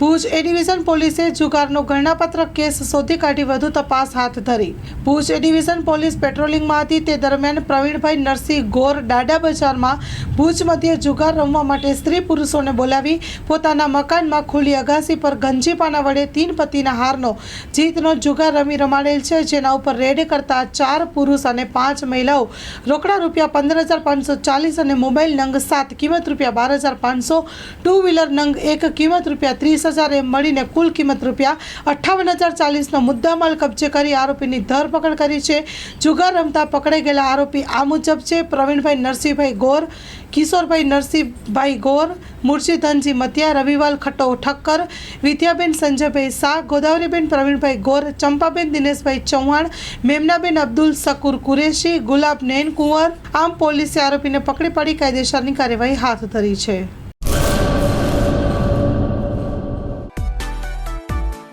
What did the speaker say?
Bhuj A division પોલીસે જુગારનો ગણનાપત્ર case શોધી કાઢી વધુ તપાસ હાથ ધરી. ભુજ એ ડિવિઝન પોલીસ પેટ્રોલિંગમાં હતી. તે દરમિયાન પ્રવીણભાઈ નરસિંહ ગોર ડાડા બજારમાં ભુજ મધ્યે જુગાર રમવા માટે સ્ત્રી પુરુષોને બોલાવી પોતાના મકાનમાં ખુલ્લી અગાસી પર ગંજીપાના વડે તીન પતિના હારનો જીતનો જુગાર રમી રમાડેલ છે. જેના ઉપર રેડ કરતા ચાર પુરુષ અને પાંચ મહિલાઓ રોકડા રૂપિયા પંદર હજાર પાંચસો ચાલીસ અને મોબાઈલ નંગ સાત, કિંમત રૂપિયા બાર હજાર પાંચસો, ટુ વ્હીલર નંગ એક, કિંમત રૂપિયા ત્રીસ હજાર મળીને કુલ કિંમત રૂપિયા અઠ્ઠાવન હજાર ચાલીસનો મુદ્દામાલ કબજે કરી આરોપીની ધરપકડ કરી છે. જુગાર રમતા પકડાઈ ગયેલા આરોપી આ મુજબ છે. પ્રવીણભાઈ નરસિંહભાઈ ગોર, કિશોરભાઈ નરસિંહભાઈ ગોર, મુર્શીધનજી મતિયા, રવિવાલ ખટ્ટો, ઠક્કર, વિદ્યાબેન સંજયભાઈ શાહ, ગોદાવરીબેન પ્રવીણભાઈ ગોર, ચંપાબેન દિનેશભાઈ ચૌહાણ, મેમનાબેન અબ્દુલ શકુર કુરેશી, ગુલાબ નૈન કુંવર આમ પોલીસે આરોપીને પકડી પાડી કાયદેસરની કાર્યવાહી હાથ ધરી છે.